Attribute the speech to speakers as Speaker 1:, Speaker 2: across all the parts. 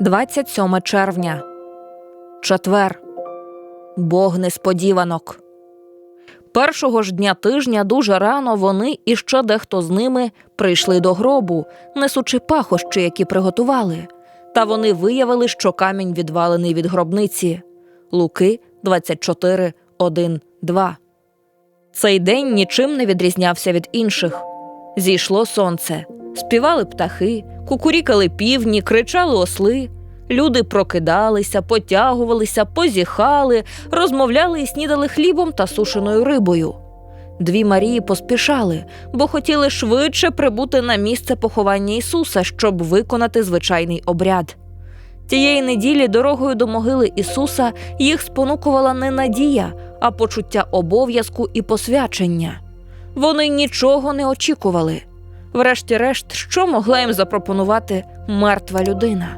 Speaker 1: 27 червня. Четвер. Бог несподіванок. Першого ж дня тижня дуже рано вони і ще дехто з ними прийшли до гробу, несучи пахощі, які приготували. Та вони виявили, що камінь відвалений від гробниці. Луки 24, 1, 2. Цей день нічим не відрізнявся від інших. Зійшло сонце, співали птахи, кукурікали півні, кричали осли. Люди прокидалися, потягувалися, позіхали, розмовляли і снідали хлібом та сушеною рибою. Дві Марії поспішали, бо хотіли швидше прибути на місце поховання Ісуса, щоб виконати звичайний обряд. Тієї неділі дорогою до могили Ісуса їх спонукувала не надія, а почуття обов'язку і посвячення. Вони нічого не очікували. Врешті-решт, що могла їм запропонувати мертва людина?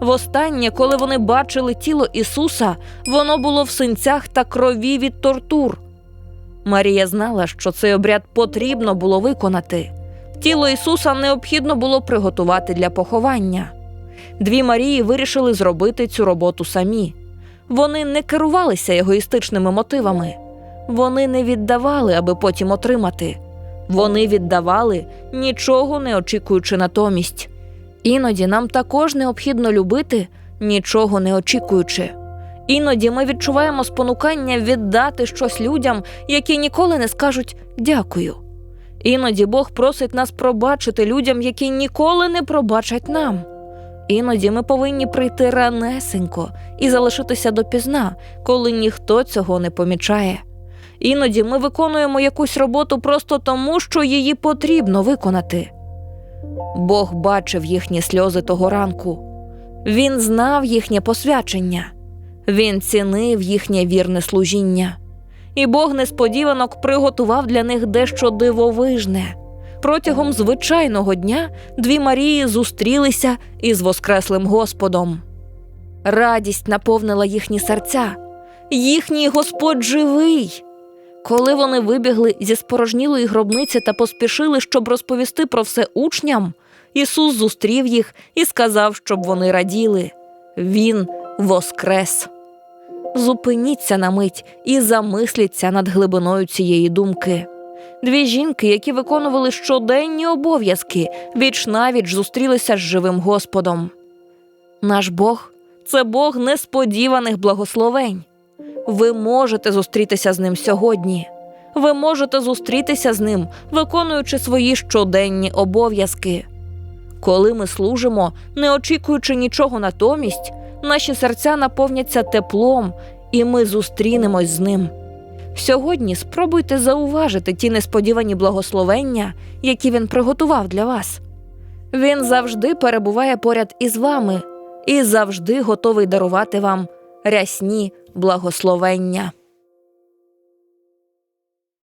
Speaker 1: Востаннє, коли вони бачили тіло Ісуса, воно було в синцях та крові від тортур. Марія знала, що цей обряд потрібно було виконати. Тіло Ісуса необхідно було приготувати для поховання. Дві Марії вирішили зробити цю роботу самі. Вони не керувалися егоїстичними мотивами. Вони не віддавали, аби потім отримати. Вони віддавали, нічого не очікуючи натомість. Іноді нам також необхідно любити, нічого не очікуючи. Іноді ми відчуваємо спонукання віддати щось людям, які ніколи не скажуть дякую. Іноді Бог просить нас пробачити людям, які ніколи не пробачать нам. Іноді ми повинні прийти ранесенько і залишитися допізна, коли ніхто цього не помічає. Іноді ми виконуємо якусь роботу просто тому, що її потрібно виконати. Бог бачив їхні сльози того ранку. Він знав їхнє посвячення, він цінив їхнє вірне служіння. І Бог несподіванок приготував для них дещо дивовижне. Протягом звичайного дня дві Марії зустрілися із Воскреслим Господом. Радість наповнила їхні серця. Їхній Господь живий. Коли вони вибігли зі спорожнілої гробниці та поспішили, щоб розповісти про все учням, Ісус зустрів їх і сказав, щоб вони раділи. Він воскрес. Зупиніться на мить і замисліться над глибиною цієї думки. Дві жінки, які виконували щоденні обов'язки, віч навіч зустрілися з живим Господом. Наш Бог це Бог несподіваних благословень. Ви можете зустрітися з ним сьогодні. Ви можете зустрітися з ним, виконуючи свої щоденні обов'язки. Коли ми служимо, не очікуючи нічого натомість, наші серця наповняться теплом, і ми зустрінемось з ним. Сьогодні спробуйте зауважити ті несподівані благословення, які він приготував для вас. Він завжди перебуває поряд із вами і завжди готовий дарувати вам рясні благословення.